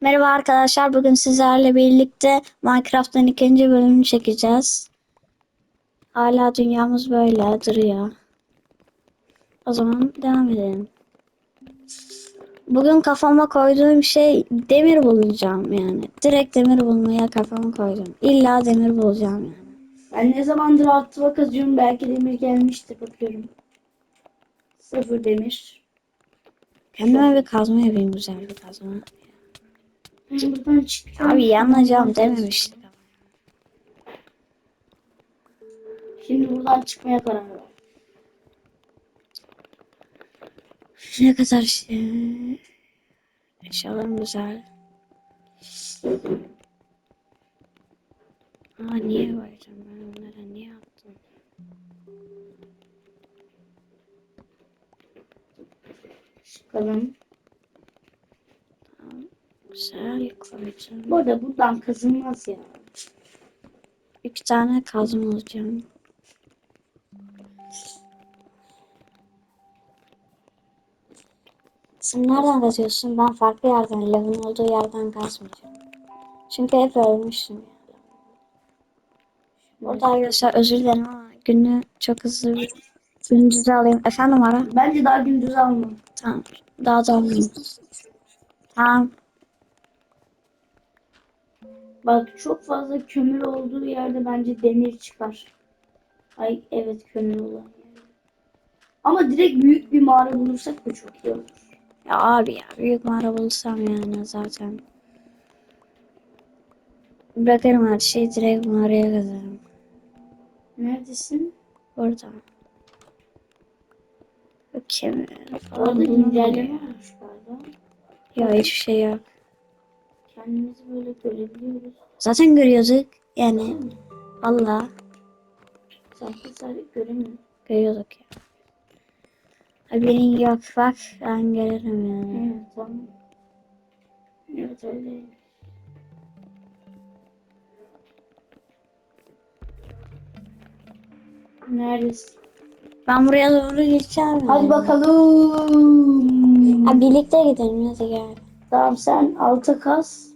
Merhaba arkadaşlar. Bugün sizlerle birlikte Minecraft'ın ikinci bölümünü çekeceğiz. Hala dünyamız böyle duruyor. O zaman devam edelim. Bugün kafama koyduğum şey demir bulacağım yani. Direkt demir bulmaya kafama koydum. İlla demir bulacağım yani. Ben ne zamandır altıma kazıyorum belki demir gelmiştir bakıyorum. Sıfır demir. Kendime bir kazma yapayım güzel bir kazma. Ben buradan çıkıyorum. Abi yanacağım dememiştik. Şimdi buradan çıkmaya karar verdim. Ne kadar şey. Eşyalarım güzel. Aa niye koyacağım ben onlara niye attım? Çıkalım. Koyacağım. Bu arada buradan kazılmaz ya. İki tane kazma alacağım. Sen nereden kazıyorsun? Ben farklı yerden, lavın olduğu yerden kazmayacağım. Çünkü hep ölmüştüm ya. Burada arkadaşlar özür dilerim ama günü çok hızlı bir gündüzü alayım. Efendim ara. Bence daha gündüz alma. Tamam. Daha da almayayım. Tamam. Bak çok fazla kömür olduğu yerde bence demir çıkar. Ay evet kömür olan. Ama direkt büyük bir mağara bulursak da çok iyi olur. Ya abi ya büyük mağara bulursam yani zaten. Bırakırım her şeyi direkt mağaraya kazarım. Neredesin? Orada falan güncelleme olmuş galiba. Ya hiçbir şey yok. Kendimizi böyle görebiliyoruz. Zaten görüyorduk. Yani valla Sanki sadece göremiyorum. görüyorduk ya. Haberin yok bak ben görürüm yani. Evet tamam. Evet öyle. Neredesin? Ben buraya doğru geçeceğim. Hadi yani. bakalım. Ha, birlikte gidelim hadi gel. Tamam sen alta kas.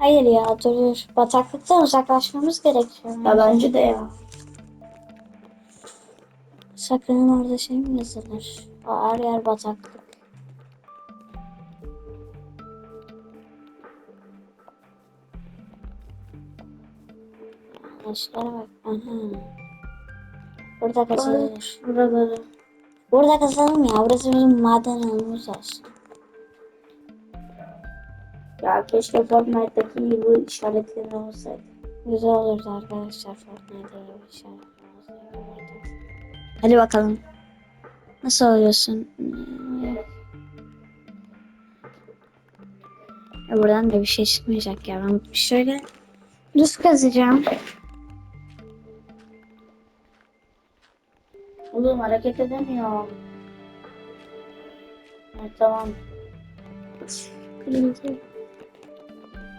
Hayır ya dur dur. Bataklıktan uzaklaşmamız gerekiyor. Ya bence de ya. Saklanın orada şey mi yazılır? Aa, her yer bataklık. Ağaçlara bak. Aha. Burada kazılır. Buraları. Burada kazalım ya. Burası bizim maden alanımız olsun. Ya keşke Fortnite'daki gibi işaretleri olsaydı. Güzel olurdu arkadaşlar Fortnite'da gibi şey yapmamız Hadi bakalım. Nasıl oluyorsun? Ya buradan da bir şey çıkmayacak ya. Ben şöyle düz kazacağım. Oğlum hareket edemiyorum. Evet tamam. Kırmızı.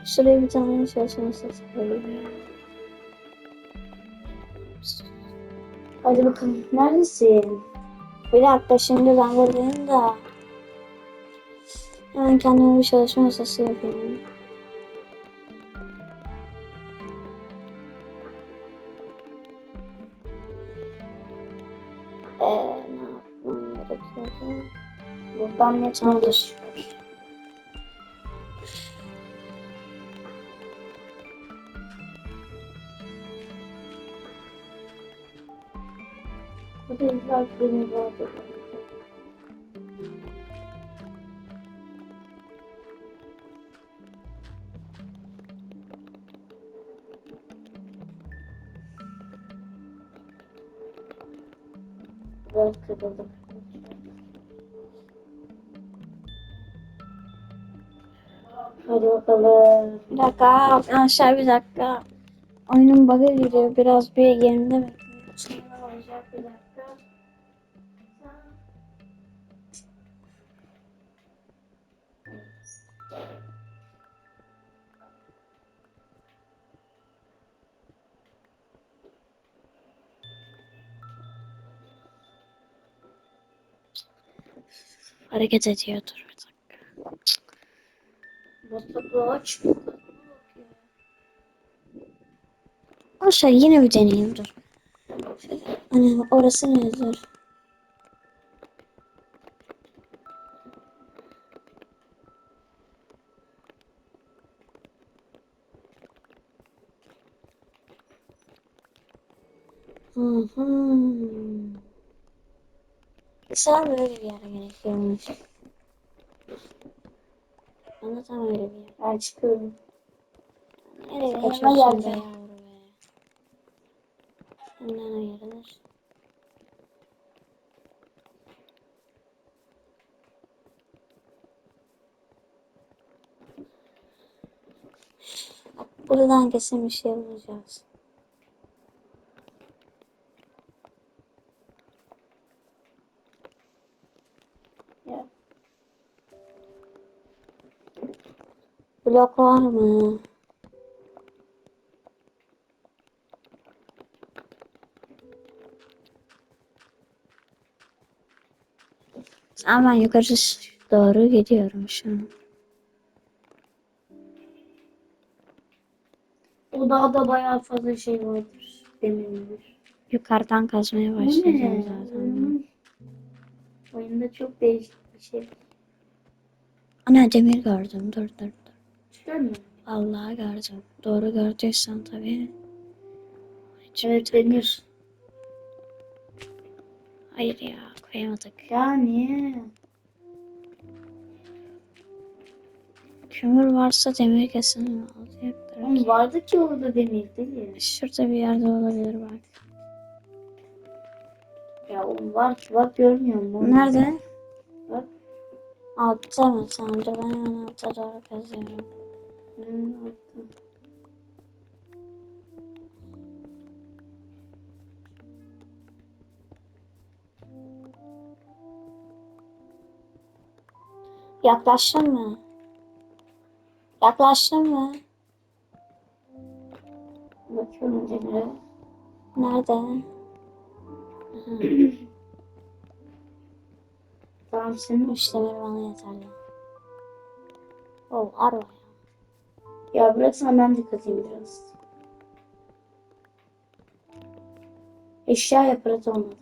Şuraya bir tane çalışma sesi koyayım. Hadi bakalım. Neredesin? Bir dakika şimdi ben buradayım da. Hemen kendime bir çalışma masası yapayım. Ee, ne yapmam gerekiyor? Buradan ne Tamamdır. İlla demir vardı. Biraz kırıldı. Hadi bakalım. Bir dakika arkadaşlar bir dakika. Oyunun bug'a giriyor. Biraz bir yerinde bekleyin. Hareket ediyordur. Bataklığa çıkıyor. Boşver yine bir deneyeyim dur. Hani orası nedir hı. Sen böyle bir yere gerekiyormuş. De tam öyle bir yer. Ben çıkıyorum. Nereye be yerden. yavru be? Senden ayrılır. Buradan kesin bir şey bulacağız. Blok var mı? Ama ben yukarı doğru gidiyorum şu an. O dağda bayağı fazla şey vardır. Demirler. Yukarıdan kazmaya başlayacağım zaten. Oyunun- Oyunda çok değişik bir şey. Ana demir gördüm. Dur dur mı? Vallahi gördüm. Doğru gördüysen tabii. Hiç Evet demir. Hayır ya koyamadık. Ya niye? Kömür varsa demir kesin alacaktır. Oğlum vardı ki orada demir değil ya. Şurada bir yerde olabilir bak. Ya oğlum var ki bak görmüyor musun? Nerede? Bak. Altta mı? Dur ben hemen altta doğru kazıyorum. Hı, altta. Yaklaştın mı? Yaklaştın mı? Bakıyorum demire. Nerede? Tamam senin. Üç demir bana yeterli. Oh arva ya. Bıraksana ben de kazayım biraz. Eşya yaparız olmadı.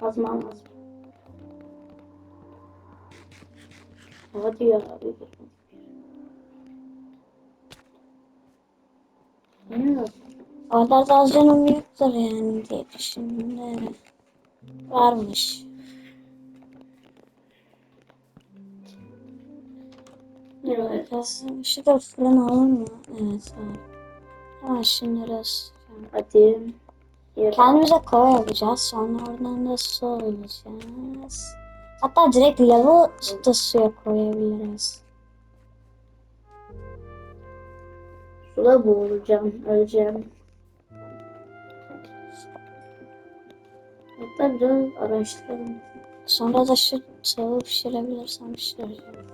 Kazmam lazım. Hadi ya abi. Ne? Oralarda az canım yoktur yani diye düşündüm. Varmış. Dur Evet. bakalım. Şurada fırın olur mu? Evet var. Hemen şunları ısıtıyorum. Hadi. Yarın. Kendimize kova yapacağız. Sonra oradan da su alacağız. Hatta direkt lavı da suya koyabiliriz. Suda boğulacağım. Öleceğim. Hatta biraz araştıralım. Sonra da şu tavuğu pişirebilirsem pişireceğim.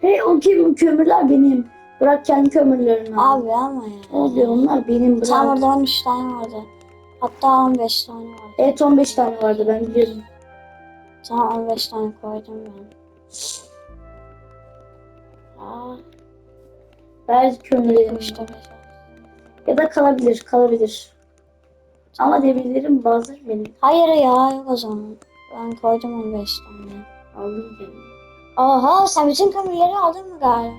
Hey o kim? Kömürler benim. Bırak kendi kömürlerini al. Abi ama ya. Abi onlar benim bırak. Tam orada 13 tane vardı. Hatta 15 tane vardı. Evet 15 tane vardı ben biliyorum. Tamam 15 tane koydum ben. Aa, Ver kömürlerimi. işte beş. Ya da kalabilir, kalabilir. Ama demirlerim bazı benim. Hayır ya yok o zaman. Ben koydum 15 tane. Aldım kendimi. Oha sen bütün kömürleri aldın mı galiba?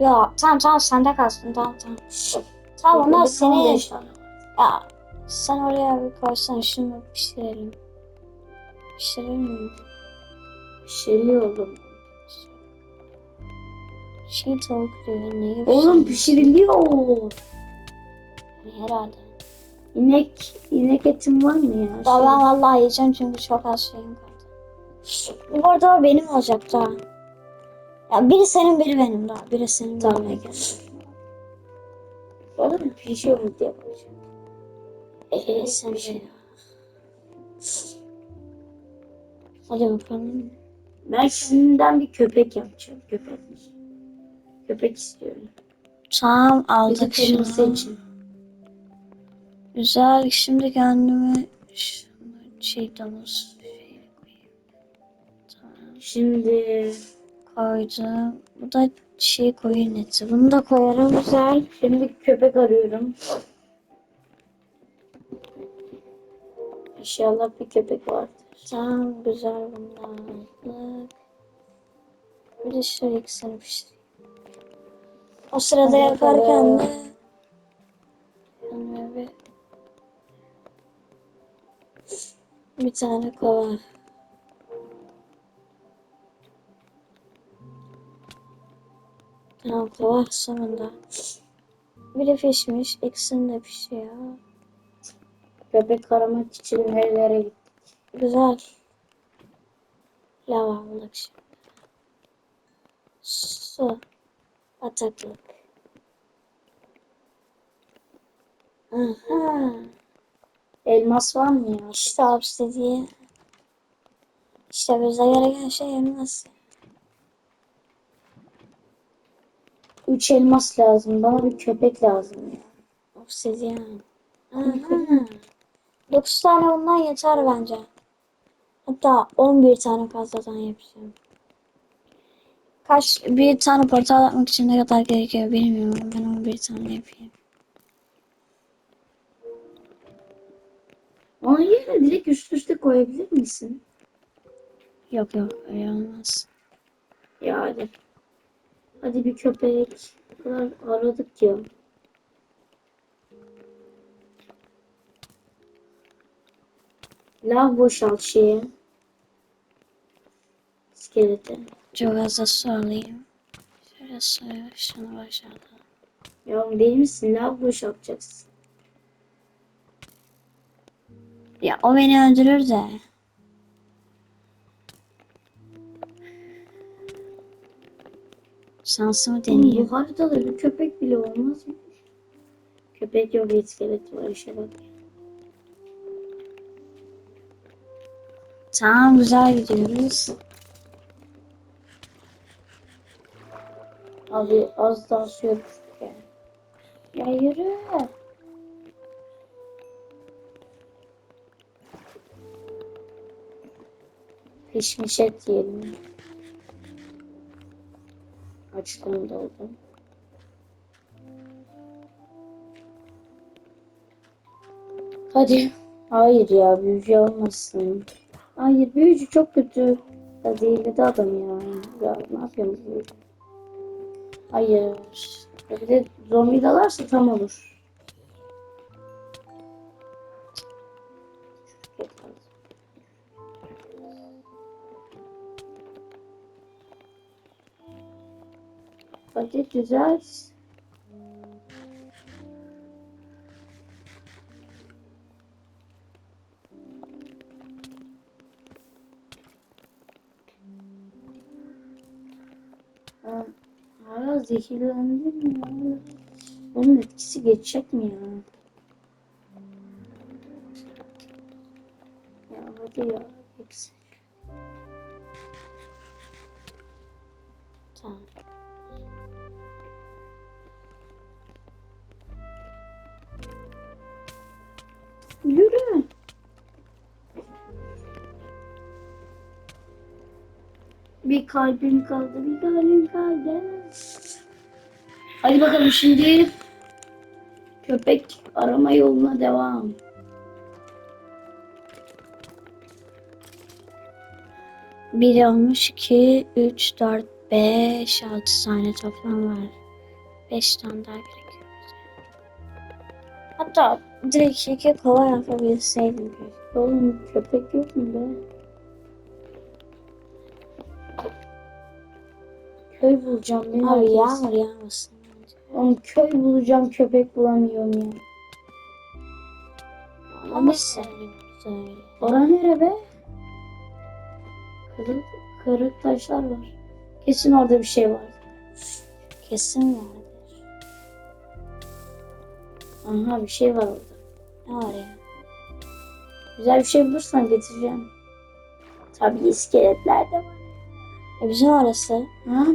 Ya tamam tamam sende kalsın tamam tamam. Tamam onlar Burada senin. 15 tane var. Ya sen oraya bir koysan şunu pişirelim. Pişirelim mi? Pişiriliyor oğlum. Şey tavuk diyor neyi Oğlum pişiriliyor. Herhalde. İnek, inek etim var mı ya? Ya Şey- ben vallahi yiyeceğim çünkü çok az şeyim kaldı. Bu arada o benim olacak da. Ya biri senin biri benim daha. Biri senin biri Tamam benim. gel. Oğlum pişiyor mu diye bakacağım. Ee, sen şey. Hadi bakalım. Ben şimdiden bir köpek yapacağım. Köpek. Köpek istiyorum. Tamam aldık şunu. için. Güzel. Şimdi kendime şey domuz şey. Şimdi Koydum. Bu da şey koyun eti. Bunu da koyarım. Güzel. şimdi köpek arıyorum. İnşallah bir köpek vardır. Tamam güzel bunlar. Bir de şöyle ikisini pişireyim. O sırada Hadi yaparken de kendime bir, bir tane kova. Kova sonunda. Bir de pişmiş. İkisini de pişiyor. Köpek aramak için nerelere gitti? Güzel. Lava aldık şimdi. Su. Bataklık. Aha. Elmas var mı ya? İşte obsidiye. İşte bize gereken şey elmas. Üç elmas lazım. Bana bir köpek lazım ya. Obsidiyen. Aha. 9 tane bundan yeter bence. Hatta 11 tane fazladan yapacağım. Kaç bir tane portal yapmak için ne kadar gerekiyor bilmiyorum. Ben 11 tane yapayım. Onun yerine direkt üst üste koyabilir misin? Yok yok öyle olmaz. Ya hadi. Hadi bir köpek. Kadar aradık ya. Lav boşalt şeye. İskelete. Çok az da su alayım. Şöyle suyu şunu boşaltalım. Ya değil misin? Lav boşaltacaksın. Ya o beni öldürür de. Şansımı deneyeyim. bu haritada bir köpek bile olmaz mı? Köpek yok iskelet var işe bak. Tamam güzel gidiyoruz. Abi az daha su yapıştık ya. Ya yürü. Pişmiş et yiyelim. Açlığım doldu. Hadi. Hayır ya büyücü olmasın. Hayır büyücü çok kötü. Ya zehirledi adam ya. Ya ne bu büyücü? Hayır. Bir de zombi dalarsa tam olur. Ha, Hala zehirlendim ya. Onun etkisi geçecek mi ya? Ya hadi ya. Hepsi. Tamam. Kalbim kaldı, bir kalbim kaldı. Hadi bakalım şimdi köpek arama yoluna devam. Bir olmuş 2, 3, 4, 5, 6 tane toplam var. 5 tane daha gerekiyor. Hatta direkt iki kova yapabilseydim. Oğlum köpek yok mu be? Köy bulacağım ben. Abi herkes. yağmur yağmasın. Oğlum köy bulacağım köpek bulamıyorum ya. Ama senin güzel. Ora nere be? Kırık, kırık taşlar var. Kesin orada bir şey var. Kesin vardır. Aha bir şey var orada. Ne var ya? Güzel bir şey bulursan getireceğim. Tabii iskeletler de var. E bizim orası. Ha?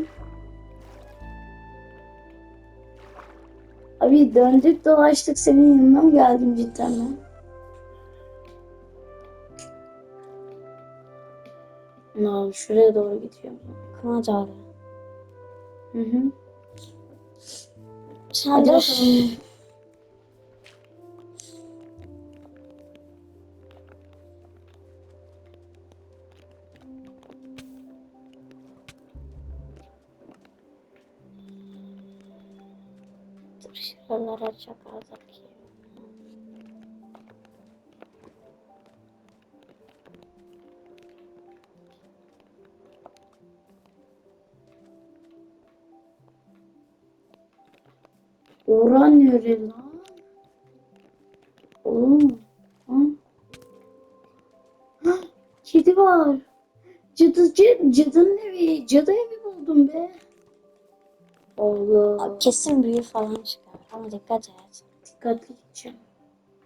Abi döndük dolaştık senin yanına mı geldim cidden ben? No, şuraya doğru gidiyorum. Kuma doğru. Hı hı. Hadi bakalım. Şuralara çok az bakayım. Oran nere lan? Oğlum. Kedi var. Cadıcı, cadının evi. Cadı evi Kesin büyü falan çıkar ama dikkat et. Dikkatli gideceğim.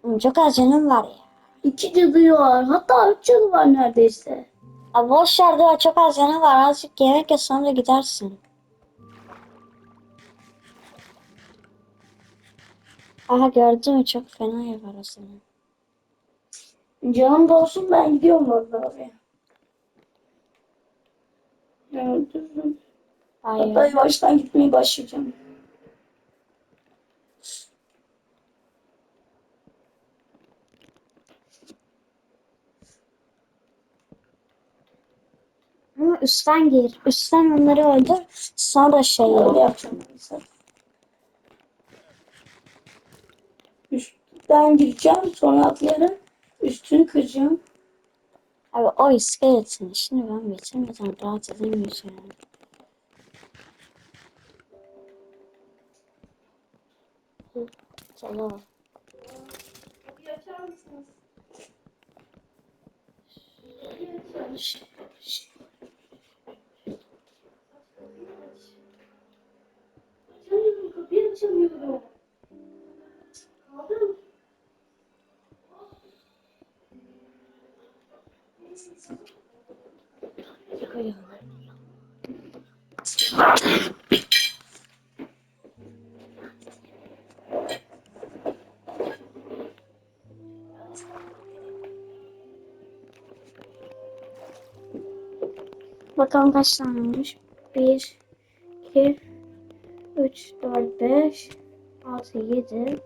Oğlum Çok az canım var ya. İki cadı var. Hatta üç cadı var neredeyse. Abi boş yerde var çok az canım var. Azıcık yemek ye sonra gidersin. Aha gördün mü çok fena yapar o seni. Canım olsun ben gidiyorum orada abi. Düzgün. Hayır. Hatta yavaştan gitmeye başlayacağım. Ama üstten gir. Üstten onları öldür. Sonra şey yap. Üstten gireceğim sonra atlayarak üstünü kıracağım. Abi o iskeletin işini ben bitirmeden rahat edemeyeceğim. Hı, Canım. Açamıyorum Bakalım kaç tane olmuş. 1, 2, 3, 4, 5, 6, 7,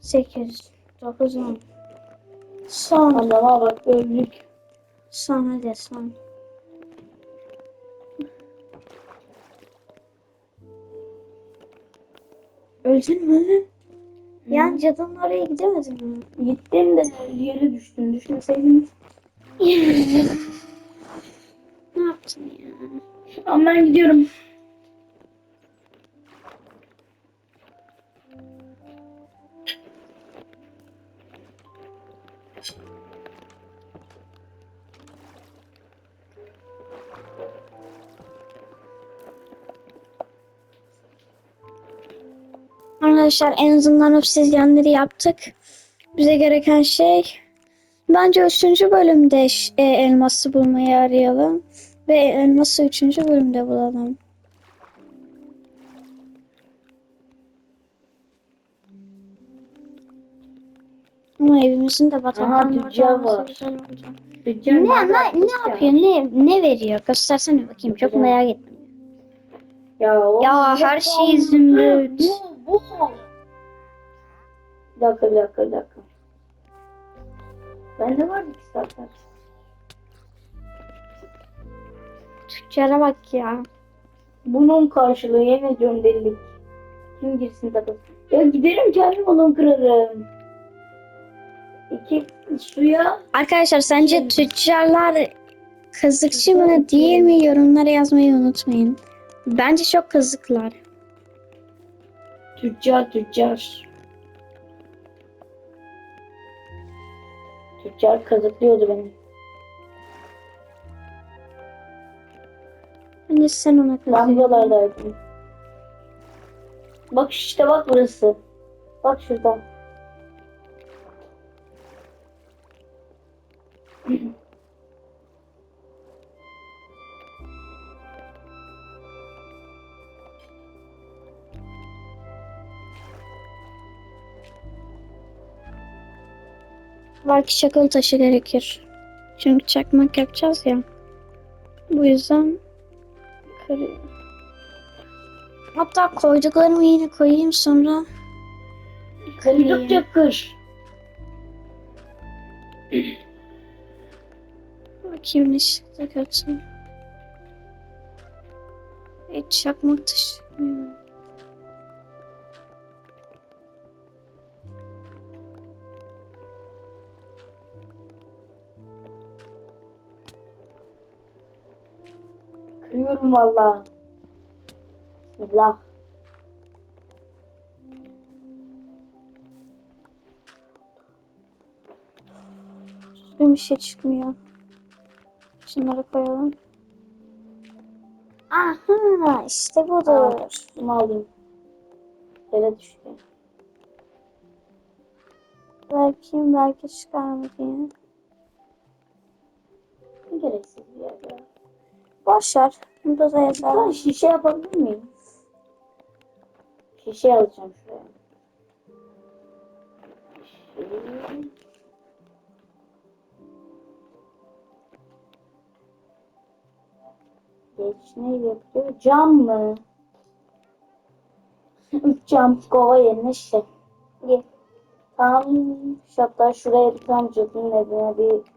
8, 9, 10. Son. Adama bak öldük. Son hadi son. Öldün mü? Yani cadının oraya gidemedin mi? Gittim de yere düştüm. Düşmeseydim. ne yaptın ya? Ama ben gidiyorum. Arkadaşlar en azından obsidyenleri yaptık. Bize gereken şey bence 3. bölümde e, elması bulmayı arayalım. Ve elması 3. bölümde bulalım. Ama evimizin de olması var. Ne, ne, ne yapıyor? Ne, ne veriyor? Göstersene bakayım. Çok merak ettim. Ya, Ya, her şey zümrüt. Bu, bu. Bir dakika, bir dakika, bir dakika. Bende var iki saatler. Tüccara bak ya. Bunun karşılığı yemin ediyorum delilik. Kim girsin tabii. Ya giderim kendim onu kırarım. İki suya Arkadaşlar sence tüccarlar kazıkçı mı değil mi yorumlara yazmayı unutmayın. Bence çok kazıklar. Tüccar tüccar. Tüccar kazıklıyordu beni. Hani sen ona Ben kazıyorsun. buralardaydım. Bak işte bak burası. Bak şurada. Belki çakıl taşı gerekir. Çünkü çakmak yapacağız ya. Bu yüzden kırıyor. Hatta koyduklarımı yine koyayım sonra Kırdıkça kır. bakayım ne çıktı kötü. Hiç çakmak da Kırıyorum valla. Bismillah. Düzgün bir şey çıkmıyor. Şunları koyalım. Aha işte budur. Bunu alayım. Yere düştü. Belki belki çıkar mı diye. Ne gereksiz bir yer. Boş ver. Burada da yazar. şişe yapabilir miyim? Şişe alacağım şuraya. Şişe. Geç ne yapıyor? Cam mı? Cam kova yerine şişe. Ye. Tam şu- hatta şuraya bir tam cadının evine bir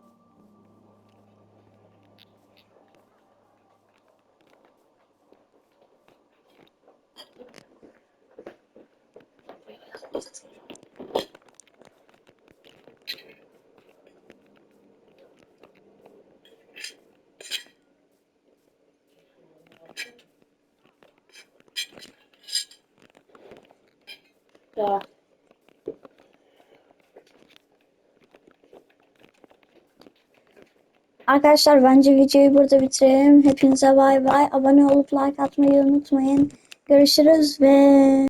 ya. Arkadaşlar bence videoyu burada bitirelim. Hepinize bay bay. Abone olup like atmayı unutmayın. Görüşürüz ve